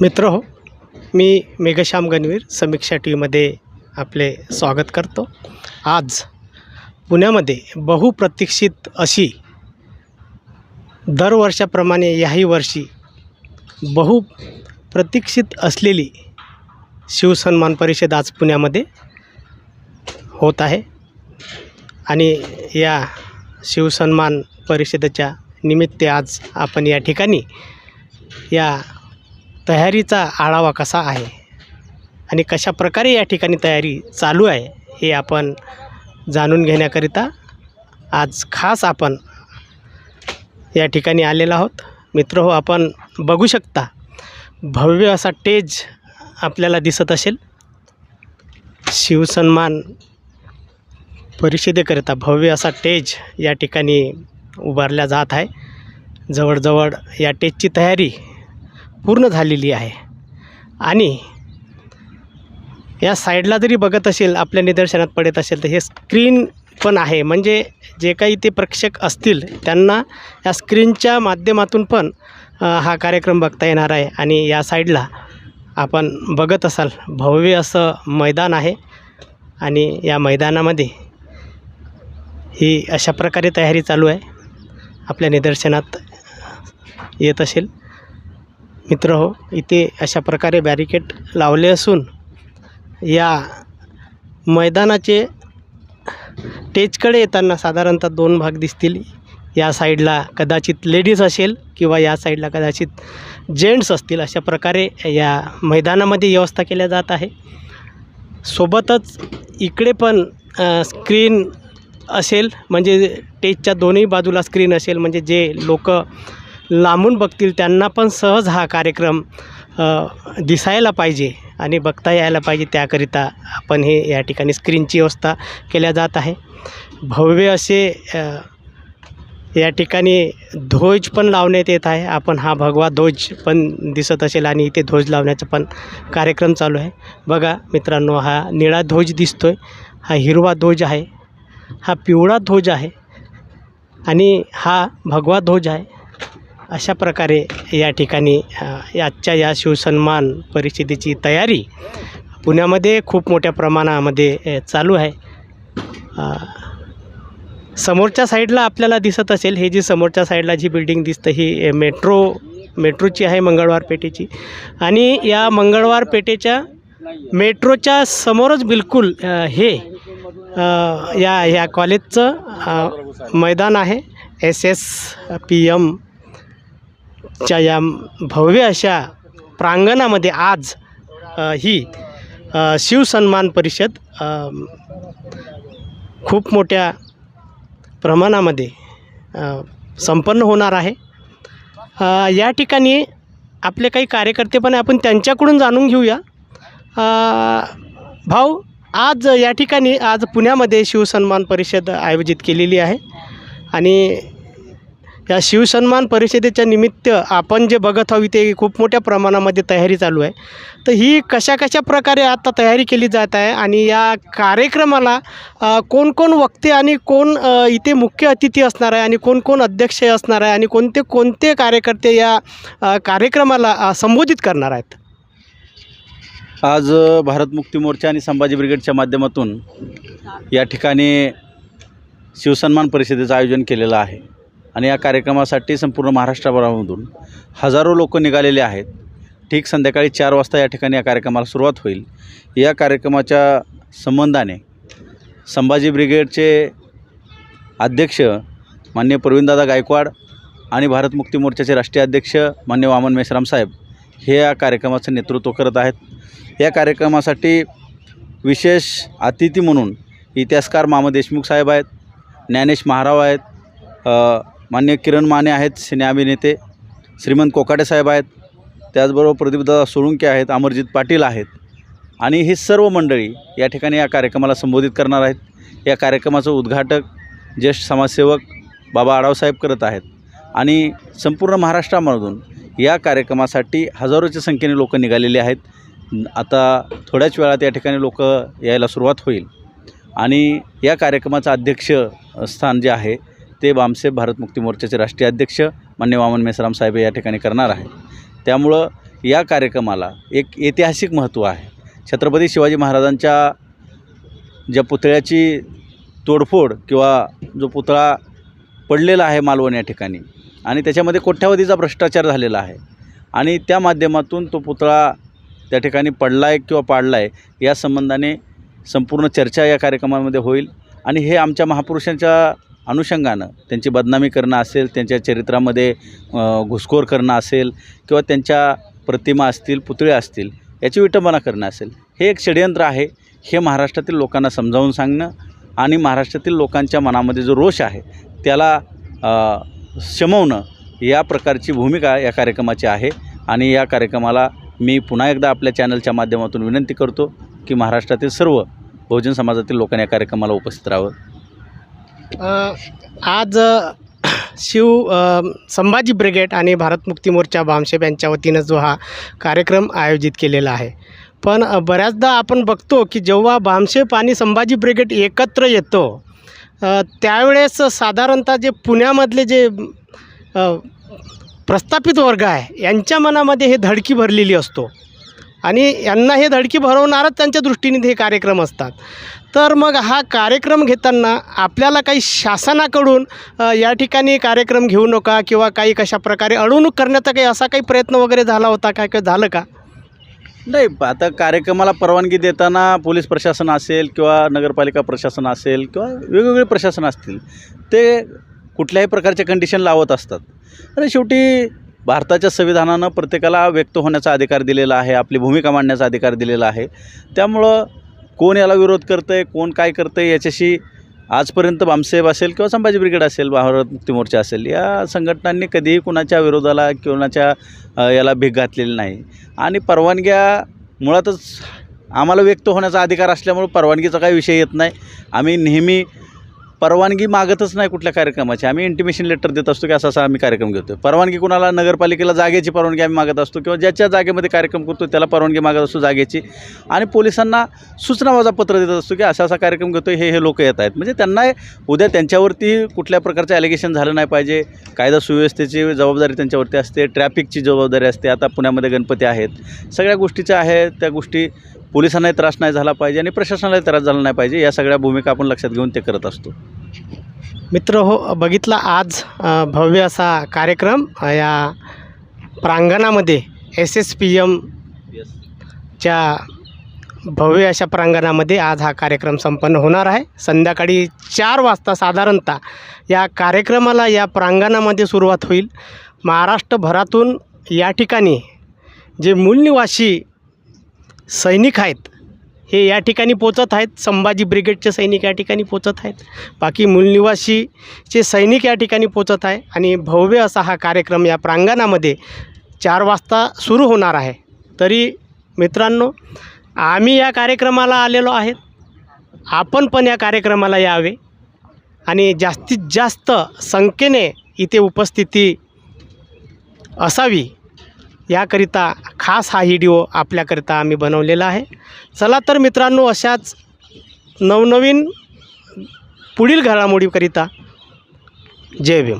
मित्र हो मी मेघश्याम गणवीर समीक्षा टी व्हीमध्ये आपले स्वागत करतो. आज पुण्यामध्ये बहुप्रतीक्षित अशी दरवर्षाप्रमाणे याही वर्षी बहुप्रतीक्षित असलेली शिवसन्मान परिषद आज पुण्यामध्ये होत आहे. आणि या शिवसन्मान परिषदेच्या निमित्त आज आपण या ठिकाणी या तयारीचा आढावा कसा आहे? आणि कशा प्रकारे या ठिकाणी तयारी चालू आहे हे आपण जाणून घेण्याकरिता आज खास आपण या ठिकाणी आलेलो आहोत. मित्र हो आपण बघू शकता भव्य असा टेज आपल्याला दिसत असेल. शिवसन्मान परिषदेकरिता भव्य असा टेज या ठिकाणी उभारल्या जात आहे. जवळजवळ या टेजची तयारी पूर्ण झालेली आहे. आणि या साईडला जरी बघत असेल आपल्या निदर्शनात पडत असेल तर हे स्क्रीन पण आहे. म्हणजे जे काही ते प्रेक्षक असतील त्यांना या स्क्रीनच्या माध्यमातून पण हा कार्यक्रम बघता येणार आहे. आणि या साईडला आपण बघत असाल भव्य असं मैदान आहे. आणि या मैदानामध्ये ही अशा प्रकारे तयारी चालू आहे. आपल्या निदर्शनात येत असेल. मित्र हो इथे अशा प्रकारे बॅरिकेड लावले असून या मैदानाचे टेजकडे येताना साधारणतः दोन भाग दिसतील. या साईडला कदाचित लेडीज असेल किंवा या साईडला कदाचित जेंट्स असतील अशा प्रकारे या मैदानामध्ये व्यवस्था केल्या जात आहे. सोबतच इकडे पण स्क्रीन असेल म्हणजे टेजच्या दोन्ही बाजूला स्क्रीन असेल म्हणजे जे लोक लांबून बघतील त्यांना पण सहज हा कार्यक्रम दिसायला पाहिजे आणि बघता यायला पाहिजे. त्याकरिता आपण हे या ठिकाणी स्क्रीनची व्यवस्था केल्या जात आहे. भव्य असे या ठिकाणी ध्वज पण लावण्यात येत आहे. आपण हा भगवा ध्वज पण दिसत असेल आणि इथे ध्वज लावण्याचा पण कार्यक्रम चालू आहे. बघा मित्रांनो हा निळा ध्वज दिसतो आहे हा हिरवा ध्वज आहे. हा पिवळा ध्वज आहे. आणि हा भगवा ध्वज आहे. अशा प्रकारे या ठिकाणी आजच्या या शिवसन्मान परिषदेची तयारी पुण्यामध्ये खूप मोठ्या प्रमाणामध्ये चालू आहे. समोरच्या साईडला आपल्याला दिसत असेल हे जी समोरच्या साईडला जी बिल्डिंग दिसतं ही मेट्रो मेट्रोची आहे मंगळवार पेठेची. आणि या मंगळवार पेठेच्या मेट्रोच्या समोरच बिलकुल हे या ह्या कॉलेजचं मैदान आहे. एस एस पी एम च्या या भव्य अशा प्रांगणामध्ये आज ही शिवसन्मान परिषद खूप मोठ्या प्रमाणामध्ये संपन्न होणार आहे. या ठिकाणी आपले काही कार्यकर्ते पण आपण त्यांच्याकडून जाणून घेऊया. भाऊ आज या ठिकाणी आज पुण्यामध्ये शिवसन्मान परिषद आयोजित केलेली आहे. आणि या शिवसन्मान परिषदेच्या निमित्त आपण जे बघत आहोत इथे खूप मोठ्या प्रमाणामध्ये तयारी चालू आहे. तर ही कशा कशा प्रकारे आता तयारी केली जात आहे आणि या कार्यक्रमाला कोण कोण वक्ते आणि कोण इथे मुख्य अतिथी असणार आहे आणि कोण कोण अध्यक्ष असणार आहे आणि कोणते कोणते कार्यकर्ते या कार्यक्रमाला संबोधित करणार आहेत? आज भारत मुक्ती मोर्चा आणि संभाजी ब्रिगेडच्या माध्यमातून या ठिकाणी शिवसन्मान परिषदेचं आयोजन केलेलं आहे. आणि या कार्यक्रमासाठी संपूर्ण महाराष्ट्राभरामधून हजारो लोक निघालेले आहेत. ठीक संध्याकाळी चार वाजता या ठिकाणी या कार्यक्रमाला सुरुवात होईल. या कार्यक्रमाच्या संबंधाने संभाजी ब्रिगेडचे अध्यक्ष मान्य प्रवीणदादा गायकवाड आणि भारत मुक्ती मोर्चाचे राष्ट्रीय अध्यक्ष मान्य वामन मेश्राम साहेब हे या कार्यक्रमाचं नेतृत्व करत आहेत. या कार्यक्रमासाठी विशेष अतिथी म्हणून इतिहासकार मामा देशमुख साहेब आहेत ज्ञानेश महाराव आहेत मान्य किरण माने आहेत सिने अभिनेते श्रीमंत कोकाटे साहेब आहेत त्याचबरोबर प्रदीपदादा सोळुंके आहेत अमरजित पाटील आहेत. आणि ही सर्व मंडळी या ठिकाणी या कार्यक्रमाला संबोधित करणार आहेत. या कार्यक्रमाचं उद्घाटक ज्येष्ठ समाजसेवक बाबा आडावसाहेब करत आहेत. आणि संपूर्ण महाराष्ट्रामधून या कार्यक्रमासाठी हजारोच्या संख्येने लोक निघालेले आहेत. आता थोड्याच वेळात या ठिकाणी लोक यायला सुरुवात होईल. आणि या कार्यक्रमाचं अध्यक्ष स्थान जे आहे ते बामसेब भारत मुक्ती मोर्चाचे राष्ट्रीय अध्यक्ष मान्य वामन मेसराम साहेब या ठिकाणी करणार आहे त्यामुळं या कार्यक्रमाला एक ऐतिहासिक महत्त्व आहे. छत्रपती शिवाजी महाराजांच्या ज्या पुतळ्याची तोडफोड किंवा जो पुतळा पडलेला आहे मालवण या ठिकाणी आणि त्याच्यामध्ये कोट्यावधीचा भ्रष्टाचार झालेला आहे आणि त्या माध्यमातून तो पुतळा त्या ठिकाणी पडला आहे किंवा पाडला आहे या संबंधाने संपूर्ण चर्चा या कार्यक्रमामध्ये होईल आणि हे आमच्या महापुरुषांच्या अनुषंगानं त्यांची बदनामी करणं असेल त्यांच्या चरित्रामध्ये घुसखोर करणं असेल किंवा त्यांच्या प्रतिमा असतील पुतळे असतील याची विटंबना करणं असेल. हे एक षडयंत्र आहे. हे महाराष्ट्रातील लोकांना समजावून सांगणं आणि महाराष्ट्रातील लोकांच्या मनामध्ये जो रोष आहे त्याला शमवणं या प्रकारची भूमिका या कार्यक्रमाची आहे. आणि या कार्यक्रमाला मी पुन्हा एकदा आपल्या चॅनलच्या माध्यमातून विनंती करतो की महाराष्ट्रातील सर्व बहुजन समाजातील लोकांनी या कार्यक्रमाला उपस्थित राहावं. आज शिव संभाजी ब्रिगेड आणि भारत मुक्ती मोर्चा भामशेप यांच्या वतीनं जो हा कार्यक्रम आयोजित केलेला आहे. पण बऱ्याचदा आपण बघतो की जेव्हा भामशेप आणि संभाजी ब्रिगेड एकत्र येतो त्यावेळेस साधारणतः जे पुण्यामधले जे प्रस्थापित वर्ग आहे यांच्या मनामध्ये हे धडकी भरलेली असतो. आणि यांना हे धडकी भरवणारच त्यांच्या दृष्टीने हे कार्यक्रम असतात. तर मग हा कार्यक्रम घेताना आपल्याला काही शासनाकडून या ठिकाणी कार्यक्रम घेऊ नका किंवा काही कशाप्रकारे अडवणूक करण्याचा काही असा काही प्रयत्न वगैरे झाला होता काय काय झालं का? नाही आता कार्यक्रमाला परवानगी देताना पोलीस प्रशासन असेल किंवा नगरपालिका प्रशासन असेल किंवा वेगवेगळे प्रशासन असतील ते कुठल्याही प्रकारचे कंडिशन लावत असतात. आणि शेवटी भारताच्या संविधानानं प्रत्येकाला व्यक्त होण्याचा अधिकार दिलेला आहे आपली भूमिका मांडण्याचा अधिकार दिलेला आहे. त्यामुळं कोण याला विरोध करतं आहे कोण काय करतं आहे याच्याशी आजपर्यंत बामसाहेब असेल किंवा संभाजी ब्रिगेड असेल भारत मुक्ती मोर्चा असेल या संघटनांनी कधीही कुणाच्या विरोधाला कोणाच्या याला भीक घातलेली नाही. आणि परवानग्या मुळातच आम्हाला व्यक्त होण्याचा अधिकार असल्यामुळे परवानगीचा काही विषय येत नाही. आम्ही नेहमी परवानगी मागतच नाही कुठल्या कार्यक्रमाची. आम्ही इंटिमेशन लेटर देत असतो की असा असा आम्ही कार्यक्रम घेतो परवानगी कुणाला नगरपालिकेला जागेची परवानगी आम्ही मागत असतो किंवा ज्याच्या जागेमध्ये कार्यक्रम करतो त्याला परवानगी मागत असतो जागेची. आणि पोलिसांना सूचनावाजा पत्र देत असतो की असा असा कार्यक्रम घेतो हे हे लोक येत आहेत. म्हणजे त्यांना उद्या त्यांच्यावरती कुठल्या प्रकारचं ॲलिगेशन झालं नाही पाहिजे. कायदा सुव्यवस्थेची जबाबदारी त्यांच्यावरती असते. ट्रॅफिकची जबाबदारी असते. आता पुण्यामध्ये गणपती आहेत. सगळ्या गोष्टीच्या आहेत. त्या गोष्टी पोलिसांनाही त्रास नाही झाला पाहिजे आणि प्रशासनालाही त्रास झाला नाही पाहिजे. या सगळ्या भूमिका आपण लक्षात घेऊन ते करत असतो. मित्र हो बघितला आज भव्य असा कार्यक्रम या प्रांगणामध्ये एस एस पी एमच्या भव्य अशा प्रांगणामध्ये आज हा कार्यक्रम संपन्न होणार आहे. संध्याकाळी चार वाजता साधारणतः या कार्यक्रमाला या प्रांगणामध्ये सुरुवात होईल. महाराष्ट्रभरातून या ठिकाणी जे मूलनिवासी सैनिक आहेत. हे या ठिकाणी पोचत आहेत. संभाजी ब्रिगेडचे सैनिक या ठिकाणी पोचत आहेत. बाकी मूलनिवासीचे सैनिक या ठिकाणी पोचत आहे. आणि भव्य असा हा कार्यक्रम या प्रांगणामध्ये चार वाजता सुरू होणार आहे. तरी मित्रांनो आम्ही या कार्यक्रमाला आलेलो आहेत. आपण पण या कार्यक्रमाला यावे. आणि जास्तीत जास्त संख्येने इथे उपस्थिती असावी. याकरिता खास हा व्हिडिओ आपल्याकरिता आम्ही बनवलेला आहे. चला तर मित्रांनो अशाच नवनवीन पुढील घडामोडीकरिता जय भीम.